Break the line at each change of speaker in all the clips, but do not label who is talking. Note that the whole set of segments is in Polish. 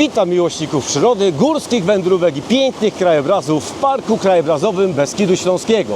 Witam miłośników przyrody, górskich wędrówek i pięknych krajobrazów w Parku Krajobrazowym Beskidu Śląskiego.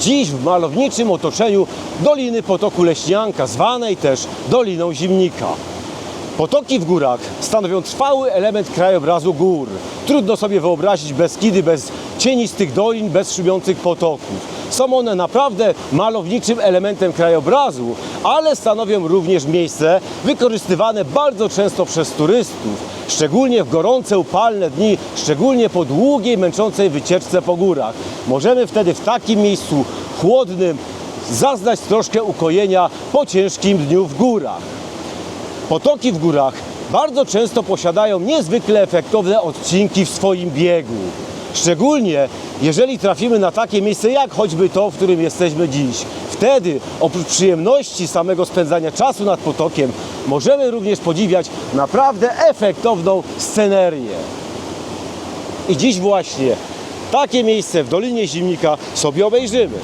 Dziś w malowniczym otoczeniu Doliny Potoku Leśnianka, zwanej też Doliną Zimnika. Potoki w górach stanowią trwały element krajobrazu gór. Trudno sobie wyobrazić Beskidy bez cienistych dolin, bez szumiących potoków. Są one naprawdę malowniczym elementem krajobrazu, ale stanowią również miejsce wykorzystywane bardzo często przez turystów, szczególnie w gorące, upalne dni, szczególnie po długiej, męczącej wycieczce po górach. Możemy wtedy w takim miejscu chłodnym zaznać troszkę ukojenia po ciężkim dniu w górach. Potoki w górach bardzo często posiadają niezwykle efektowne odcinki w swoim biegu. Szczególnie jeżeli trafimy na takie miejsce jak choćby to, w którym jesteśmy dziś. Wtedy oprócz przyjemności samego spędzania czasu nad potokiem możemy również podziwiać naprawdę efektowną scenerię. I dziś właśnie takie miejsce w Dolinie Zimnika sobie obejrzymy.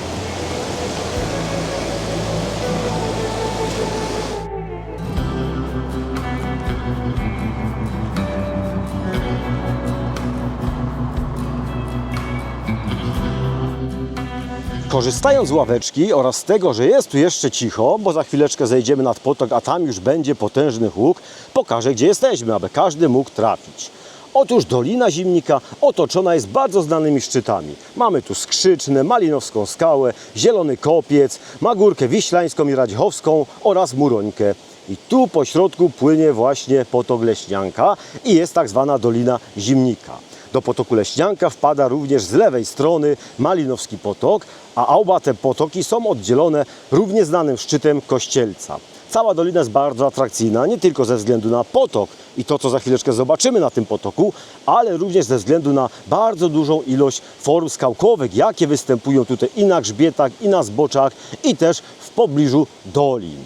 Korzystając z ławeczki oraz z tego, że jest tu jeszcze cicho, bo za chwileczkę zejdziemy nad potok, a tam już będzie potężny huk, pokażę gdzie jesteśmy, aby każdy mógł trafić. Otóż Dolina Zimnika otoczona jest bardzo znanymi szczytami. Mamy tu Skrzyczne, Malinowską Skałę, Zielony Kopiec, Magórkę Wiślańską i Radzichowską oraz Murońkę. I tu po środku płynie właśnie potok Leśnianka i jest tak zwana Dolina Zimnika. Do potoku Leśnianka wpada również z lewej strony Malinowski Potok, a oba te potoki są oddzielone równie znanym szczytem Kościelca. Cała dolina jest bardzo atrakcyjna, nie tylko ze względu na potok i to, co za chwileczkę zobaczymy na tym potoku, ale również ze względu na bardzo dużą ilość form skałkowych, jakie występują tutaj i na grzbietach, i na zboczach, i też w pobliżu dolin.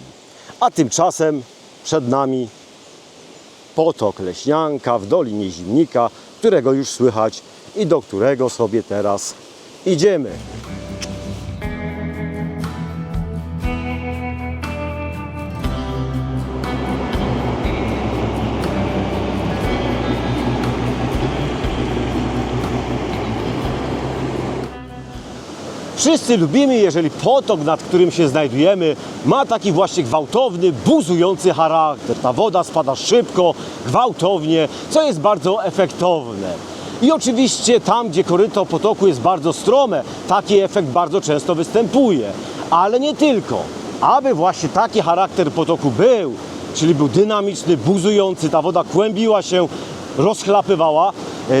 A tymczasem przed nami potok Leśnianka w Dolinie Zimnika, którego już słychać i do którego sobie teraz idziemy. Wszyscy lubimy, jeżeli potok, nad którym się znajdujemy, ma taki właśnie gwałtowny, buzujący charakter. Ta woda spada szybko, gwałtownie, co jest bardzo efektowne. I oczywiście tam, gdzie koryto potoku jest bardzo strome, taki efekt bardzo często występuje. Ale nie tylko. Aby właśnie taki charakter potoku był, czyli był dynamiczny, buzujący, ta woda kłębiła się, rozchlapywała,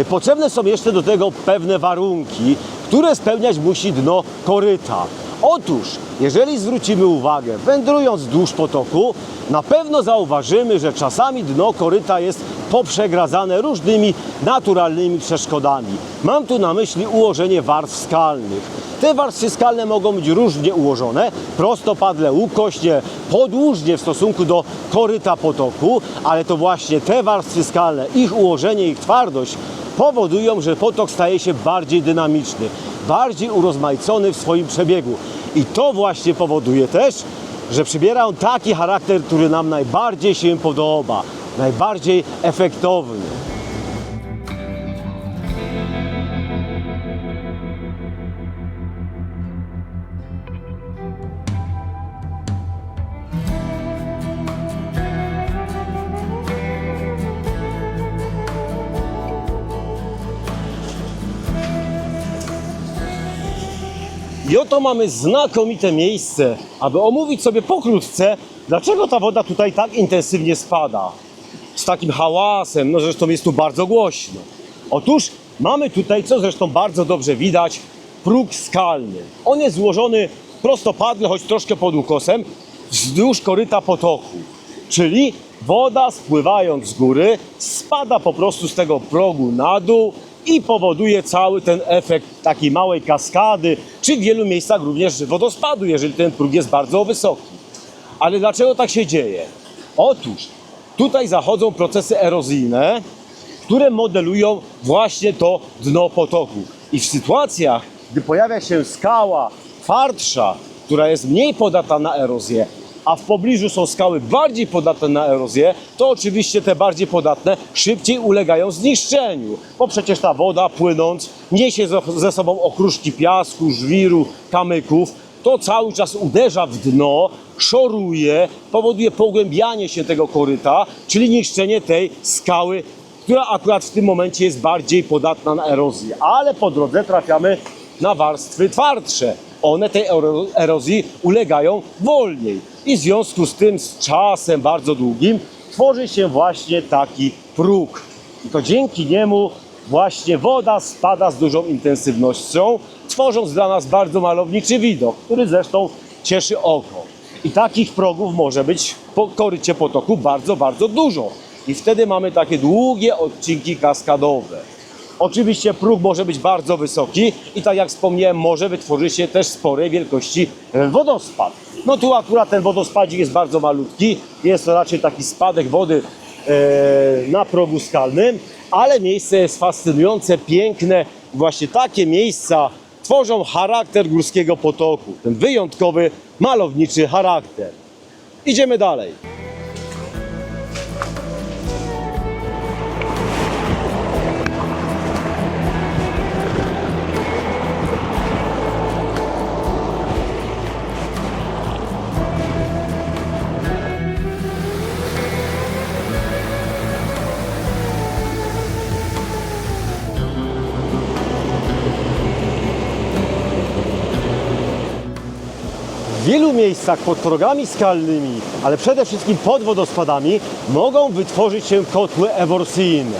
potrzebne są jeszcze do tego pewne warunki, które spełniać musi dno koryta. Otóż, jeżeli zwrócimy uwagę, wędrując wzdłuż potoku, na pewno zauważymy, że czasami dno koryta jest poprzegradzane różnymi naturalnymi przeszkodami. Mam tu na myśli ułożenie warstw skalnych. Te warstwy skalne mogą być różnie ułożone, prostopadle, ukośnie, podłużnie w stosunku do koryta potoku, ale to właśnie te warstwy skalne, ich ułożenie, ich twardość powodują, że potok staje się bardziej dynamiczny, bardziej urozmaicony w swoim przebiegu. I to właśnie powoduje też, że przybiera on taki charakter, który nam najbardziej się podoba, najbardziej efektowny. I oto mamy znakomite miejsce, aby omówić sobie pokrótce, dlaczego ta woda tutaj tak intensywnie spada. Z takim hałasem, no zresztą jest tu bardzo głośno. Otóż mamy tutaj, co zresztą bardzo dobrze widać, próg skalny. On jest złożony prostopadle, choć troszkę pod ukosem, wzdłuż koryta potoku. Czyli woda spływając z góry spada po prostu z tego progu na dół i powoduje cały ten efekt takiej małej kaskady, czy w wielu miejscach również wodospadu, jeżeli ten próg jest bardzo wysoki. Ale dlaczego tak się dzieje? Otóż tutaj zachodzą procesy erozyjne, które modelują właśnie to dno potoku. I w sytuacjach, gdy pojawia się skała twardsza, która jest mniej podatna na erozję, a w pobliżu są skały bardziej podatne na erozję, to oczywiście te bardziej podatne szybciej ulegają zniszczeniu, bo przecież ta woda płynąc niesie ze- sobą okruszki piasku, żwiru, kamyków, to cały czas uderza w dno, szoruje, powoduje pogłębianie się tego koryta, czyli niszczenie tej skały, która akurat w tym momencie jest bardziej podatna na erozję. Ale po drodze trafiamy na warstwy twardsze. One tej ero- erozji ulegają wolniej. I w związku z tym z czasem bardzo długim tworzy się właśnie taki próg. I to dzięki niemu właśnie woda spada z dużą intensywnością, tworząc dla nas bardzo malowniczy widok, który zresztą cieszy oko. I takich progów może być po korycie potoku bardzo, bardzo dużo. I wtedy mamy takie długie odcinki kaskadowe. Oczywiście próg może być bardzo wysoki i tak jak wspomniałem, może wytworzyć się też sporej wielkości wodospad. No tu akurat ten wodospadzik jest bardzo malutki, jest to raczej taki spadek wody e, na progu skalnym, ale miejsce jest fascynujące, piękne. Właśnie takie miejsca tworzą charakter górskiego potoku, ten wyjątkowy, malowniczy charakter. Idziemy dalej. Miejscach pod progami skalnymi, ale przede wszystkim pod wodospadami, mogą wytworzyć się kotły eworsyjne.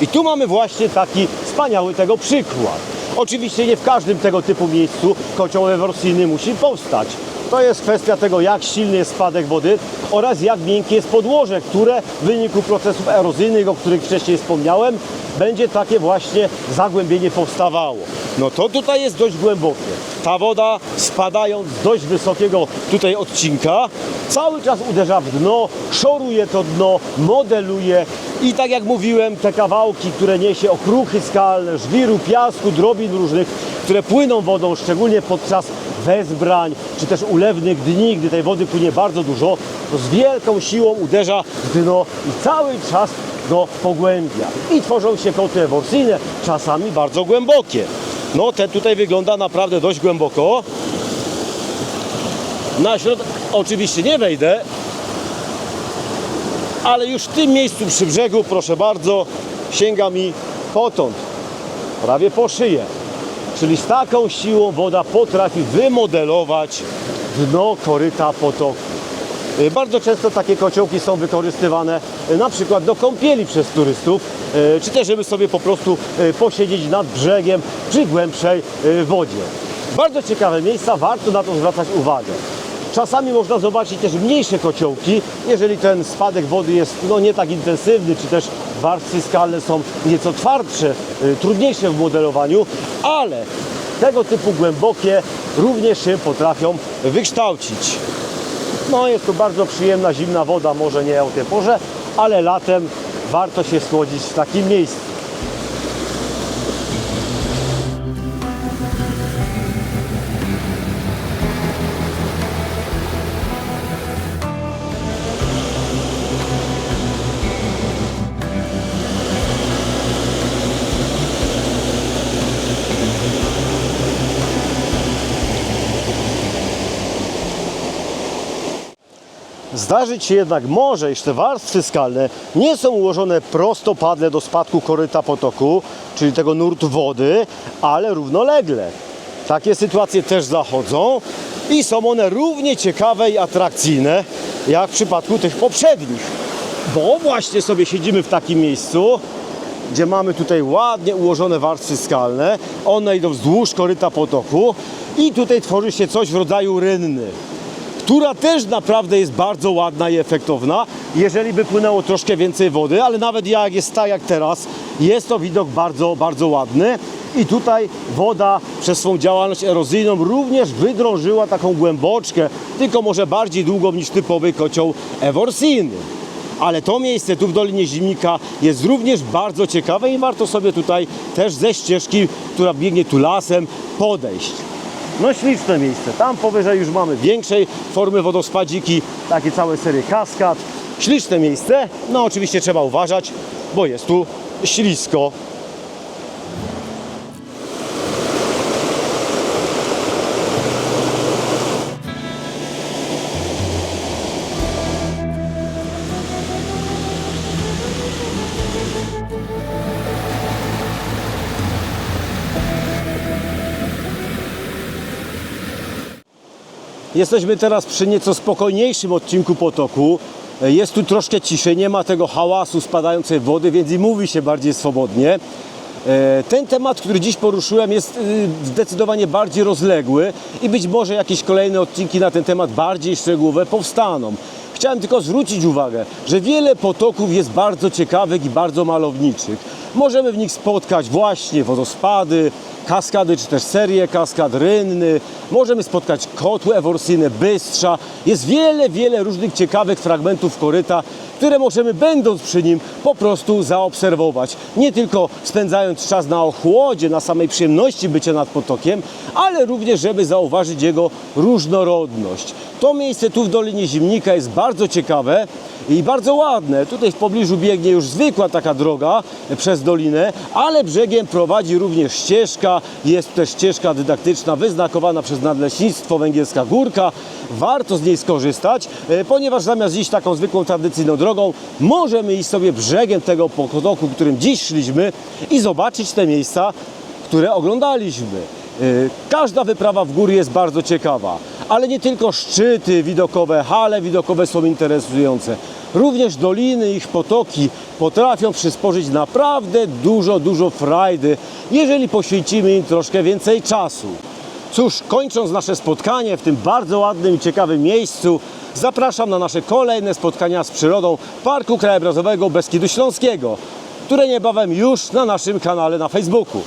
I tu mamy właśnie taki wspaniały tego przykład. Oczywiście nie w każdym tego typu miejscu kocioł eworsyjny musi powstać. To jest kwestia tego, jak silny jest spadek wody oraz jak miękkie jest podłoże, które w wyniku procesów erozyjnych, o których wcześniej wspomniałem, będzie takie właśnie zagłębienie powstawało. No to tutaj jest dość głębokie. Ta woda spadając z dość wysokiego tutaj odcinka, cały czas uderza w dno, szoruje to dno, modeluje i tak jak mówiłem, te kawałki, które niesie okruchy skalne, żwiru, piasku, drobin różnych, które płyną wodą, szczególnie podczas wezbrań, czy też ulewnych dni, gdy tej wody płynie bardzo dużo, to z wielką siłą uderza w dno i cały czas go pogłębia. I tworzą się kotły eworsyjne, czasami bardzo głębokie. No ten tutaj wygląda naprawdę dość głęboko. Na środek oczywiście nie wejdę, ale już w tym miejscu przy brzegu, proszę bardzo, sięga mi potąd, prawie po szyję. Czyli z taką siłą woda potrafi wymodelować dno koryta potoku. Y, Bardzo często takie kociołki są wykorzystywane y, na przykład do kąpieli przez turystów, y, czy też żeby sobie po prostu posiedzieć nad brzegiem przy głębszej wodzie. Bardzo ciekawe miejsca, warto na to zwracać uwagę. Czasami można zobaczyć też mniejsze kociołki, jeżeli ten spadek wody jest no, nie tak intensywny, czy też warstwy skalne są nieco twardsze, y, trudniejsze w modelowaniu, ale tego typu głębokie również się potrafią wykształcić. No jest to bardzo przyjemna, zimna woda, może nie o tej porze, ale latem warto się schłodzić w takim miejscu. Zdarzyć się jednak może, iż te warstwy skalne nie są ułożone prostopadle do spadku koryta potoku, czyli tego nurtu wody, ale równolegle. Takie sytuacje też zachodzą i są one równie ciekawe i atrakcyjne jak w przypadku tych poprzednich. Bo właśnie sobie siedzimy w takim miejscu, gdzie mamy tutaj ładnie ułożone warstwy skalne. One idą wzdłuż koryta potoku i tutaj tworzy się coś w rodzaju rynny która też naprawdę jest bardzo ładna i efektowna, jeżeli by płynęło troszkę więcej wody, ale nawet jak jest tak jak teraz, jest to widok bardzo, bardzo ładny. I tutaj woda przez swą działalność erozyjną również wydrążyła taką głęboczkę, tylko może bardziej długą niż typowy kocioł eworsyjny. Ale to miejsce tu w Dolinie Zimnika jest również bardzo ciekawe i warto sobie tutaj też ze ścieżki, która biegnie tu lasem, podejść. No śliczne miejsce. Tam powyżej już mamy większej formy wodospadziki, takie całe serie kaskad. Śliczne miejsce. No oczywiście trzeba uważać, bo jest tu ślisko. Jesteśmy teraz przy nieco spokojniejszym odcinku potoku. Jest tu troszkę ciszej, nie ma tego hałasu spadającej wody, więc i mówi się bardziej swobodnie. E, Ten temat, który dziś poruszyłem, jest y, zdecydowanie bardziej rozległy i być może jakieś kolejne odcinki na ten temat bardziej szczegółowe powstaną. Chciałem tylko zwrócić uwagę, że wiele potoków jest bardzo ciekawych i bardzo malowniczych. Możemy w nich spotkać właśnie wodospady, kaskady czy też serie kaskad, rynny. Możemy spotkać kotły eworsjne, bystrza. Jest wiele, wiele różnych ciekawych fragmentów koryta, które możemy będąc przy nim po prostu zaobserwować. Nie tylko spędzając czas na ochłodzie, na samej przyjemności bycia nad potokiem, ale również żeby zauważyć jego różnorodność. To miejsce tu w Dolinie Zimnika jest bardzo ciekawe i bardzo ładne. Tutaj w pobliżu biegnie już zwykła taka droga przez dolinę, ale brzegiem prowadzi również ścieżka. Jest też ścieżka dydaktyczna wyznakowana przez Nadleśnictwo Węgierska Górka. Warto z niej skorzystać, e, ponieważ zamiast iść taką zwykłą tradycyjną drogą, możemy iść sobie brzegiem tego potoku, którym dziś szliśmy i zobaczyć te miejsca, które oglądaliśmy. Y, Każda wyprawa w góry jest bardzo ciekawa, ale nie tylko szczyty widokowe, hale widokowe są interesujące. Również doliny, ich potoki potrafią przysporzyć naprawdę dużo, dużo frajdy, jeżeli poświęcimy im troszkę więcej czasu. Cóż, kończąc nasze spotkanie w tym bardzo ładnym i ciekawym miejscu, zapraszam na nasze kolejne spotkania z przyrodą Parku Krajobrazowego Beskidu Śląskiego, które niebawem już na naszym kanale na Facebooku.